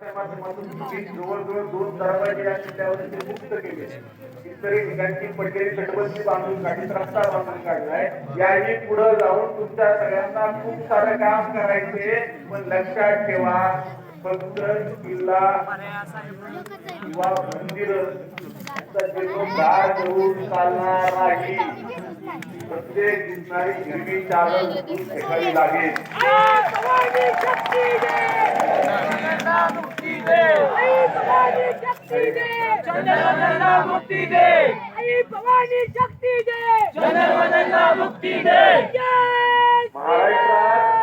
माध्यमातून जवळजवळ दोन दरवाजे ते मुक्त केले. इतरही पडलेली तटबंदी बांधून काढली रस्ता बांधून काढलाय. याही पुढे जाऊन तुमच्या सगळ्यांना खूप सारं काम करायचे पण लक्षात ठेवा फक्त किल्ला किंवा मंदिर जीर्णोद्धार करून चालणार नाही प्रत्येक दिसणारी हिरवी चादर उचलून फेकावी लागेल भवानी शक्ती दे मुक्ती दे आई भवानी शक्ती दे जनवदनला मुक्ती दे आई भवानी शक्ती दे जनवदनला मुक्ती दे जय महाराष्ट्रात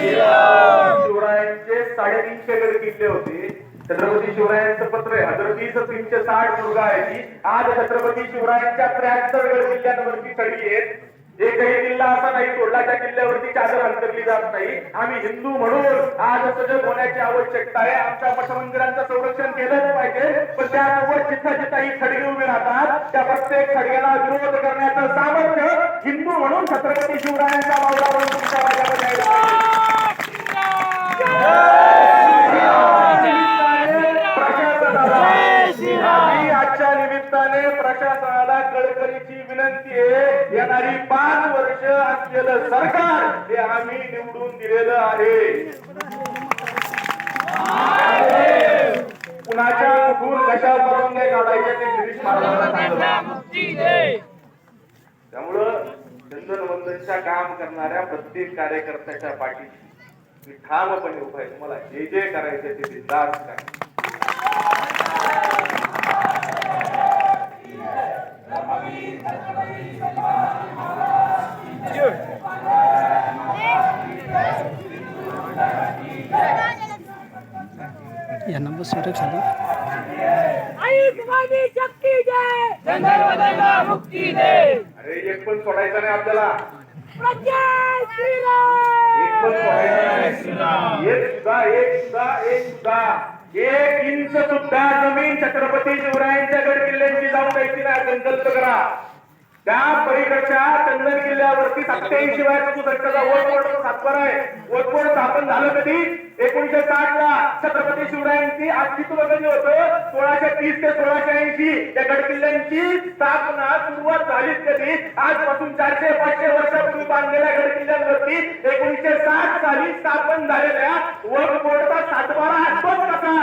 शिवरायांचे साडेतीनशे गड किल्ले होते. छत्रपती शिवरायांचं पत्र आहे. हजरतीच तीनशे साठ दुर्गा आहे आज छत्रपती शिवरायांच्या त्र्याहत्तर गड किल्ल्यांवरती चढली आहेत. एकही किल्ला असा नाही तोडला त्या किल्ल्यावरती चादर अंतरली जात नाही. आम्ही हिंदू म्हणून आज सजग होण्याची आवश्यकता आहे. आमच्या मठमंदिरांचं संरक्षण केलंच पाहिजे. पण त्यासोबत जिथं जिथं ही खडगे उभे राहतात त्या प्रत्येक खडग्याला विरोध करण्याचं सामर्थ्य हिंदू म्हणून छत्रपती शिवरायांच्या मावळावरून तुमच्या माझ्यामध्ये आहे. प्रशासनाला आणि आजच्या निमित्ताने प्रशासनाला कळकळीची विनंती आहे येणारी पाच वर्ष असलेलं सरकार हे आम्ही निवडून दिलेलं आहे. कुणाच्या कुठून कशा परवानग्या काढायच्या ते गिरीश महाराजांना सांगितलं त्यामुळं चंदनवंदनच्या काम करणाऱ्या प्रत्येक कार्यकर्त्याच्या पाठीशी मी ठामपणे उभा आहे. तुम्हाला जे जे करायचं ते बिंदास करा. यांना बस सुरक्षा आई भवानी शक्ती दे. जनवदनला मुक्ती दे. अरे एक पण सोडायचं नाही आपल्याला. एक पण सोडायचं नाही. एक सुद्धा एक सुद्धा एक सुद्धा एक इंच सुद्धा जमीन छत्रपती शिवरायांच्या गड किल्ल्यांची जाऊन द्यायची नाही. संकल्प करा त्या पलीकडच्या चंदन किल्ल्यावरती सत्याऐंशी वयाचा दत्ताचा वटवड आहे. वटवड स्थापन झालं कधी? एकोणीशे साठ ला छत्रपती शिवरायांची अस्तित्व कधी होतं. सोळाशे तीस ते सोळाशे ऐंशी या गडकिल्ल्यांची स्थापना सुरुवात झालीच कधी? आजपासून चारशे पाचशे वर्षापूर्वी बांधलेल्या गडकिल्ल्यांवरती एकोणीशे साठ साली स्थापन झालेल्या वटवडचा सातबारा आठवत कसा?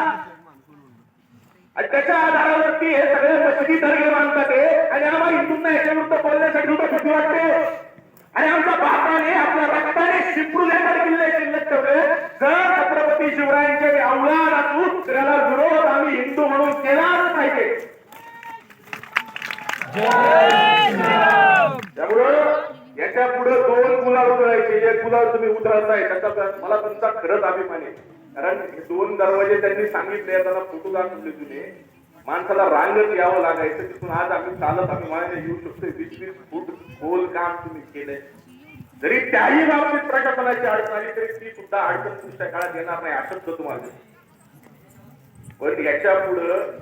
आणि त्याच्या आधारावरती हे सगळे मशिदी दर्गे बांधतात आम्हाला हिंदूंना याच्या बोलण्यासाठी सुद्धा भीती वाटते. आणि आमच्या बापाने आपल्या रक्ताने शिंपडूल्याकडे किल्ले शिल्लक ठेवले जर छत्रपती शिवरायांचे अवलाद असू तर विरोध आम्ही हिंदू म्हणून केलाच पाहिजे. त्यामुळं याच्यापुढे दोन गुलाब उधळायचे एक गुलाब तुम्ही उधळताय त्याचा मला तुमचा खरंच अभिमान आहे. कारण हे दोन दरवाजे त्यांनी सांगितले त्याला फोटो दाखवले जुने माणसाला रांगत यावं लागायचं तिथून आज आम्ही चालत आम्ही मायाने येऊ शकतो वीस वीस फूट खोल काम तुम्ही केलंय. जरी त्याही बाबतीत प्रशासनाची अडचण आली तरी ती सुद्धा अडचण तुमच्या काळात येणार नाही आशक्त तुम्हाला पण याच्या पुढं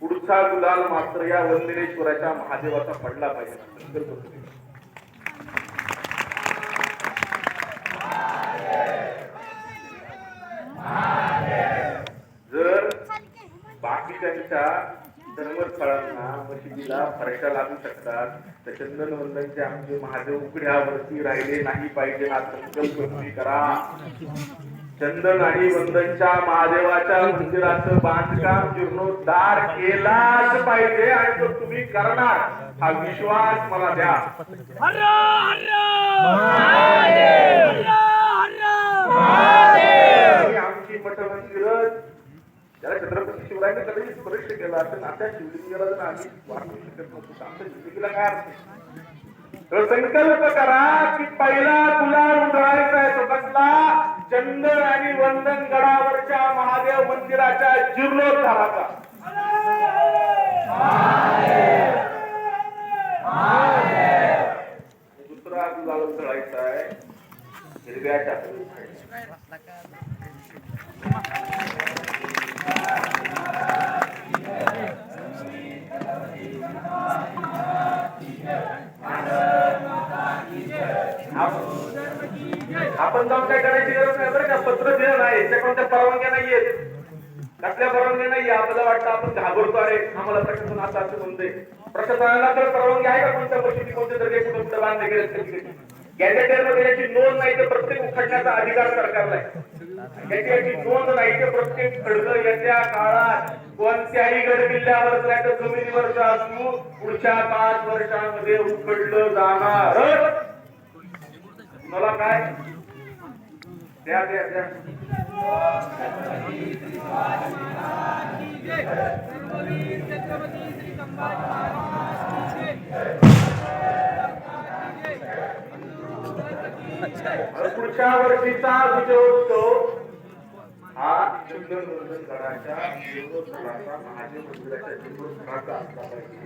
पुढचा गुलाल मात्र या वंदिनेश्वराच्या महादेवाचा पडला पाहिजे संकल्प करूया. जर बाकीच्यांच्या धर्मस्थळांना मशिदीला फरशा लागू शकतात. तर चंदन आमचे महादेव उघड्यावरती राहिले नाही पाहिजे हा संकल्प तुम्ही करा. चंदन आणि वंदनच्या महादेवाच्या मंदिराचं बांधकाम जीर्णोद्धार केलाच पाहिजे आणि तो तुम्ही करणार. हा विश्वास मला द्या. छत्रपती शिवरायांनी कधी स्पर्श केला असेल आता शिवलिंगाला जर आम्ही वाचू शकत नसतो आमच्या शिवलिंगाला काय अर्थ तर संकल्प करा की पहिला तुला उधळायचा आहे तो कसला? चंदन आणि वंदन गडावरच्या महादेव मंदिराच्या जीर्णोद्धाराचा दुसरा गुलाल उधळायचा आहे हिरव्या चादरी आपण जाऊन काय करायची गरज नाही बरं का? पत्र दिलं नाही याच्या कोणत्या परवानग्या नाहीये कसल्या परवानग्या नाही आपल्याला वाटतं आपण घाबरतो. अरे आम्हाला प्रशासन आता असं म्हणते प्रशासनाला तर परवानगी आहे का कोणत्या गोष्टी कोणत्या दर्गे कुठं बांधले गेले गॅजेटेरमध्ये याची नोंद नाही तर प्रत्येक उखडण्याचा अधिकार सरकारला आहे. याची याची नोंद नाही तर प्रत्येक खडक येत्या काळात कोणत्याही गड किल्ल्यावर नाही तर जमिनीवरचा असू पुढच्या पाच वर्षांमध्ये उखडलं जाणार. मला काय? द्या द्या द्या. पुढच्या वर्षीचा विजयोत्सव हा चंदन गडाच्या महादेव मंदिराच्या असला पाहिजे.